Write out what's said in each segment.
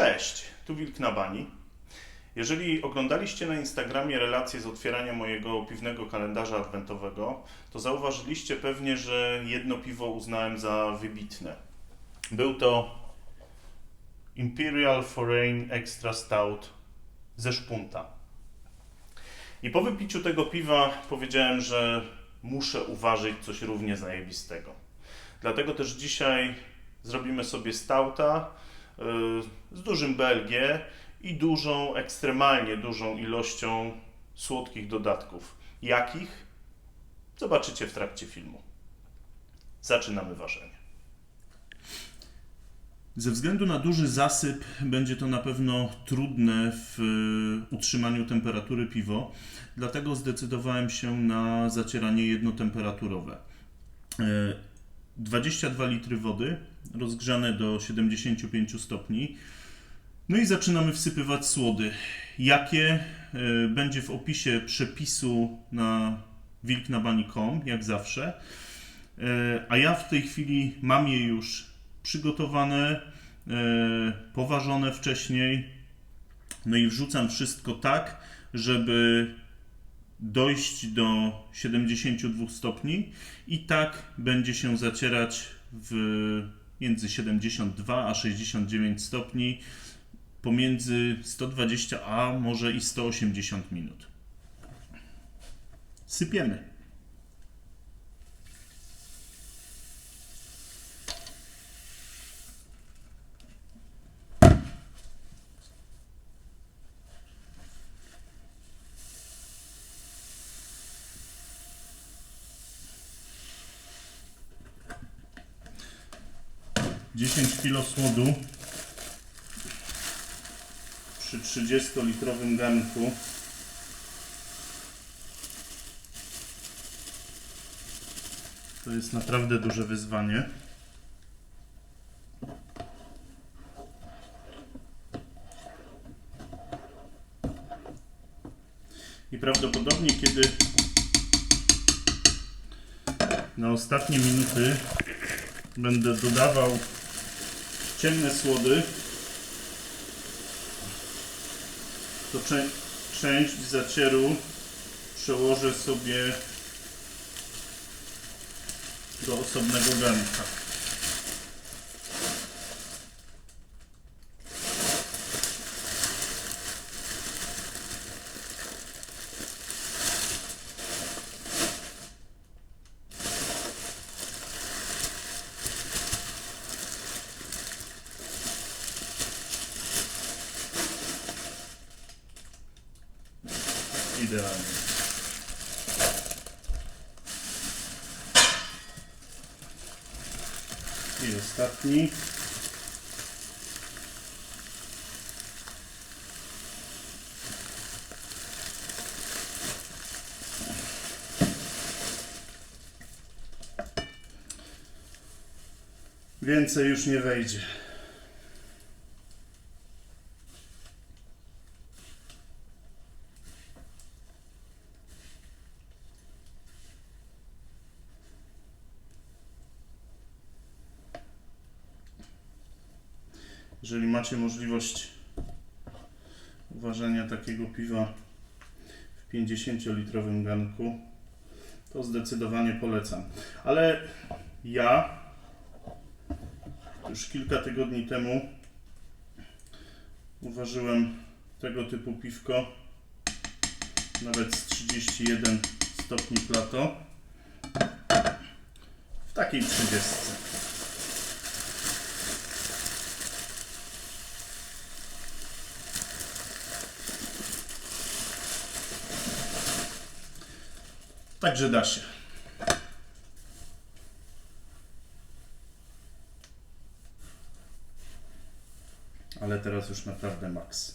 Cześć, tu Wilk na Bani. Jeżeli oglądaliście na Instagramie relacje z otwierania mojego piwnego kalendarza adwentowego, to zauważyliście pewnie, że jedno piwo uznałem za wybitne. Był to Imperial Foreign Extra Stout ze szpunta. I po wypiciu tego piwa powiedziałem, że muszę uważać coś równie zajebistego. Dlatego też dzisiaj zrobimy sobie stauta z dużym BLG i dużą, ekstremalnie dużą ilością słodkich dodatków. Jakich? Zobaczycie w trakcie filmu. Zaczynamy ważenie. Ze względu na duży zasyp będzie to na pewno trudne w y, utrzymaniu temperatury piwo, dlatego zdecydowałem się na zacieranie jednotemperaturowe. Y, 22 litry wody rozgrzane do 75 stopni. No i zaczynamy wsypywać słody. Jakie y, będzie w opisie przepisu na wilknabani.com, jak zawsze. Y, A ja w tej chwili mam je już przygotowane, y, poważone wcześniej. No i wrzucam wszystko tak, żeby dojść do 72 stopni i tak będzie się zacierać w między 72 a 69 stopni pomiędzy 120 a może i 180 minut. Sypiemy. Dziesięć kilo słodu przy 30-litrowym garnku. To jest naprawdę duże wyzwanie. I prawdopodobnie, kiedy na ostatnie minuty będę dodawał ciemne słody, to część zacieru przełożę sobie do osobnego garnka. Idealnie. I ostatni. Więcej już nie wejdzie. Jeżeli macie możliwość uważania takiego piwa w 50-litrowym garnku, to zdecydowanie polecam. Ale ja już kilka tygodni temu uważyłem tego typu piwko nawet z 31 stopni plato w takiej 30. Także da się. Ale teraz już naprawdę maks.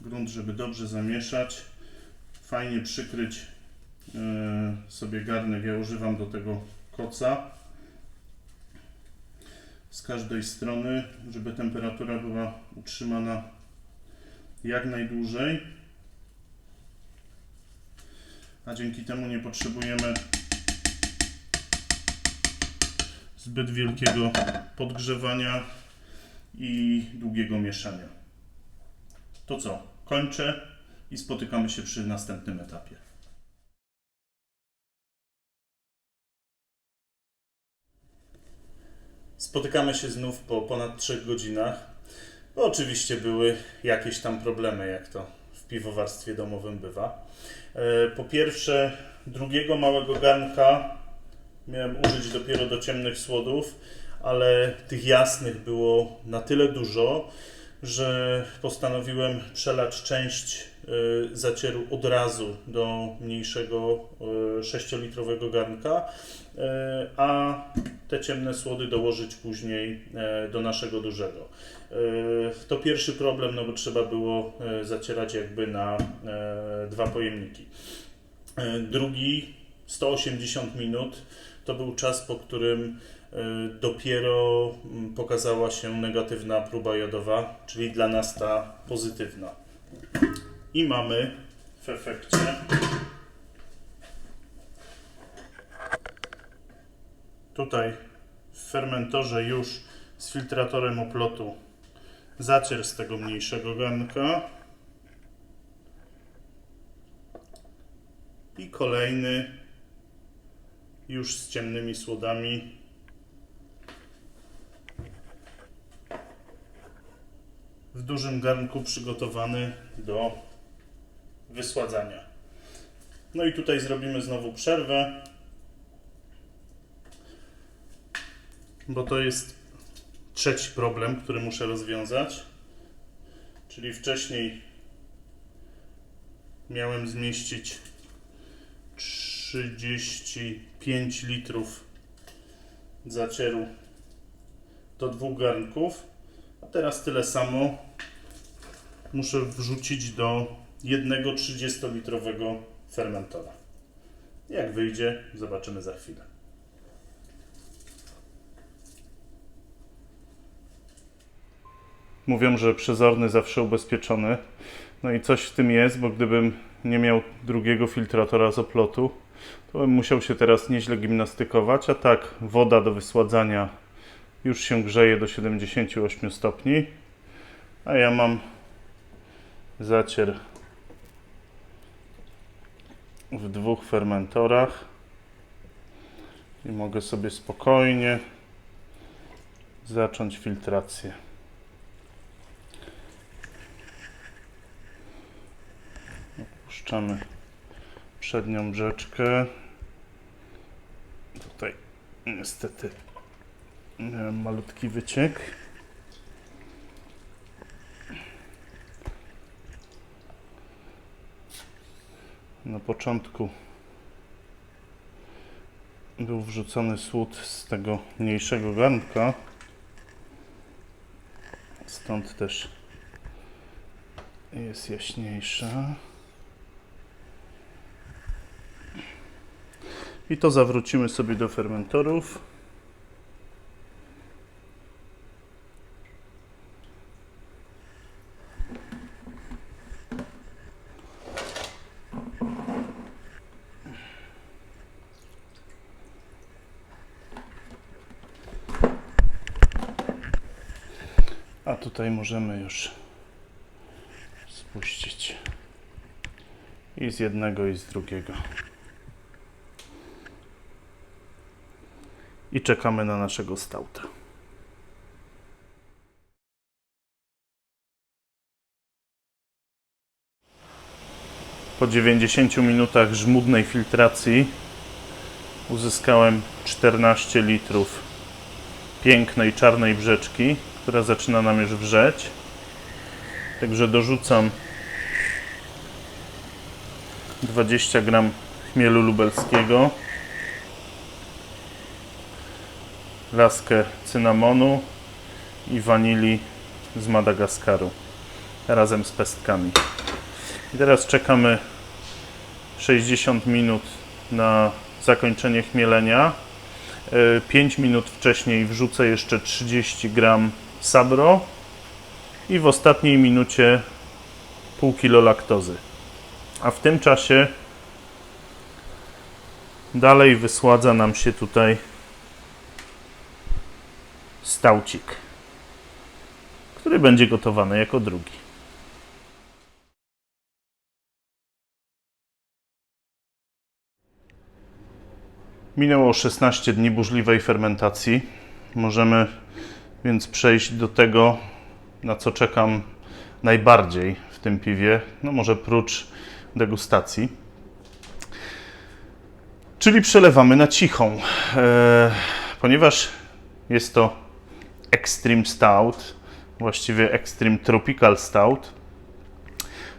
Grunt, żeby dobrze zamieszać, fajnie przykryć e, sobie garnek. Ja używam do tego koca z każdej strony, żeby temperatura była utrzymana jak najdłużej. A dzięki temu nie potrzebujemy zbyt wielkiego podgrzewania i długiego mieszania. To co? Kończę i spotykamy się przy następnym etapie. Spotykamy się znów po ponad 3 godzinach. No, oczywiście były jakieś tam problemy, jak to w piwowarstwie domowym bywa. E, Po pierwsze, drugiego małego garnka miałem użyć dopiero do ciemnych słodów, ale tych jasnych było na tyle dużo, że postanowiłem przelać część e, zacieru od razu do mniejszego 6-litrowego garnka, e, a te ciemne słody dołożyć później e, do naszego dużego. E, To pierwszy problem, no bo trzeba było e, zacierać jakby na e, dwa pojemniki. E, Drugi 180 minut to był czas, po którym e, dopiero mm, pokazała się negatywna próba jodowa, czyli dla nas ta pozytywna. I mamy w efekcie tutaj w fermentorze już z filtratorem oplotu. Zacier z tego mniejszego garnka i kolejny już z ciemnymi słodami. W dużym garnku przygotowany do wysładzania. No i tutaj zrobimy znowu przerwę, bo to jest trzeci problem, który muszę rozwiązać. Czyli wcześniej miałem zmieścić 35 litrów zacieru do dwóch garnków, a teraz tyle samo muszę wrzucić do jednego 30-litrowego fermentora. Jak wyjdzie, zobaczymy za chwilę. Mówią, że przezorny zawsze ubezpieczony. No i coś w tym jest, bo gdybym nie miał drugiego filtratora z oplotu, to bym musiał się teraz nieźle gimnastykować. A tak, woda do wysładzania już się grzeje do 78 stopni. A ja mam zacier w dwóch fermentorach i mogę sobie spokojnie zacząć filtrację. Opuszczamy przednią brzeczkę. Tutaj niestety malutki wyciek. Na początku był wrzucony słód z tego mniejszego garnka. Stąd też jest jaśniejsza. I to zawrócimy sobie do fermentorów. A tutaj możemy już spuścić i z jednego, i z drugiego. I czekamy na naszego stauta. Po 90 minutach żmudnej filtracji uzyskałem 14 litrów pięknej czarnej brzeczki, która zaczyna nam już wrzeć. Także dorzucam 20 gram chmielu lubelskiego, laskę cynamonu i wanilii z Madagaskaru razem z pestkami. I teraz czekamy 60 minut na zakończenie chmielenia. 5 minut wcześniej wrzucę jeszcze 30 gram sabro i w ostatniej minucie pół kilo laktozy. A w tym czasie dalej wysładza nam się tutaj staucik, który będzie gotowany jako drugi. Minęło 16 dni burzliwej fermentacji. Możemy więc przejść do tego, na co czekam najbardziej w tym piwie, no może prócz degustacji. Czyli przelewamy na cichą. E, ponieważ jest to Extreme Stout, właściwie Extreme Tropical Stout,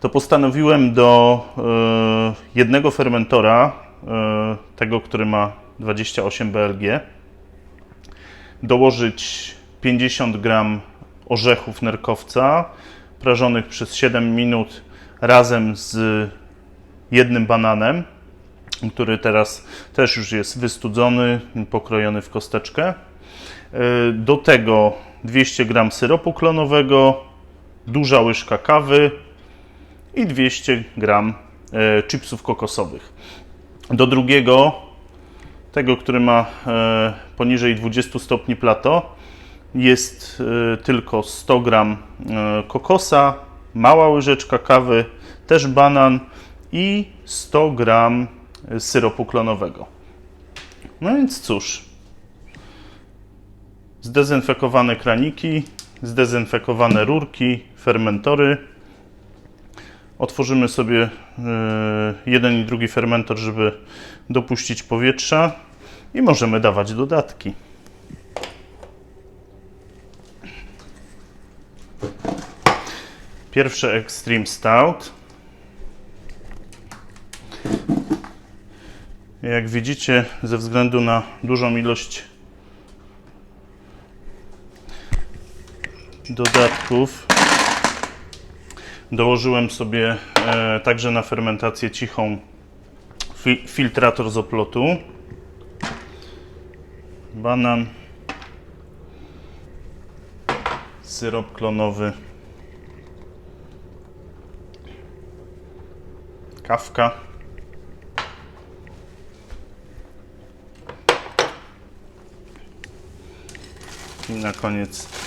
to postanowiłem do e, jednego fermentora, e, tego, który ma 28 BLG, dołożyć 50 gram orzechów nerkowca prażonych przez 7 minut razem z jednym bananem, który teraz też już jest wystudzony, pokrojony w kosteczkę. Y, Do tego 200 gram syropu klonowego, duża łyżka kawy i 200 gram e, chipsów kokosowych. Do drugiego, tego, który ma e, poniżej 20 stopni plato, jest e, tylko 100 gram e, kokosa, mała łyżeczka kawy, też banan i 100 gram syropu klonowego. No więc cóż, zdezynfekowane kraniki, zdezynfekowane rurki, fermentory. Otworzymy sobie e, jeden i drugi fermentor, żeby dopuścić powietrza i możemy dawać dodatki. Pierwsze Extreme Stout. Jak widzicie, ze względu na dużą ilość dodatków, dołożyłem sobie e, także na fermentację cichą fi, filtrator z oplotu, banan, syrop klonowy, kawka. I na koniec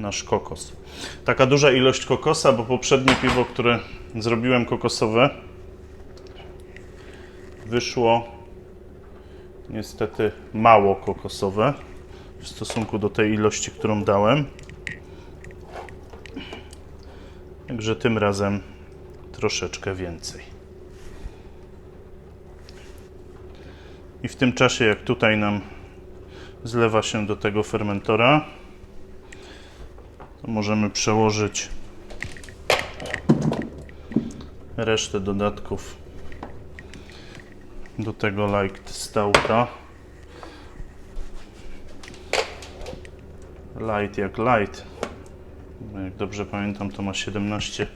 nasz kokos. Taka duża ilość kokosa, bo poprzednie piwo, które zrobiłem kokosowe, wyszło niestety mało kokosowe w stosunku do tej ilości, którą dałem. Także tym razem troszeczkę więcej. I w tym czasie, jak tutaj nam zlewa się do tego fermentora, to możemy przełożyć resztę dodatków do tego light stouta. Light jak light. Jak dobrze pamiętam, to ma 17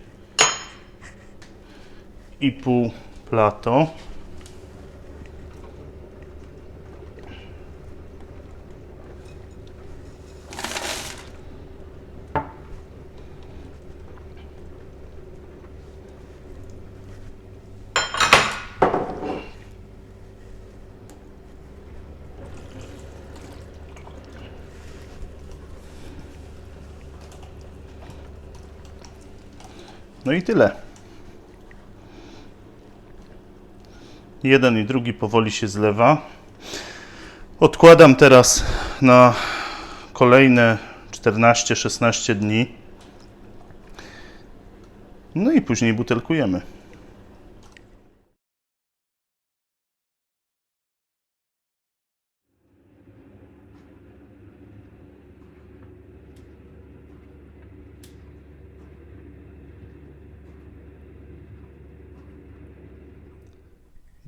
i pół plato. I tyle. Jeden i drugi powoli się zlewa. Odkładam teraz na kolejne 14-16 dni. No i później butelkujemy.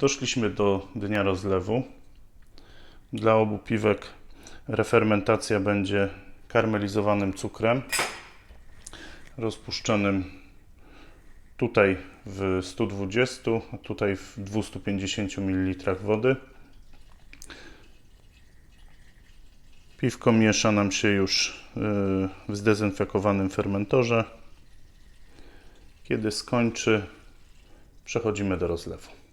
Doszliśmy do dnia rozlewu. Dla obu piwek refermentacja będzie karmelizowanym cukrem rozpuszczonym tutaj w 120, a tutaj w 250 ml wody. Piwko miesza nam się już yy, w zdezynfekowanym fermentorze. Kiedy skończy, przechodzimy do rozlewu.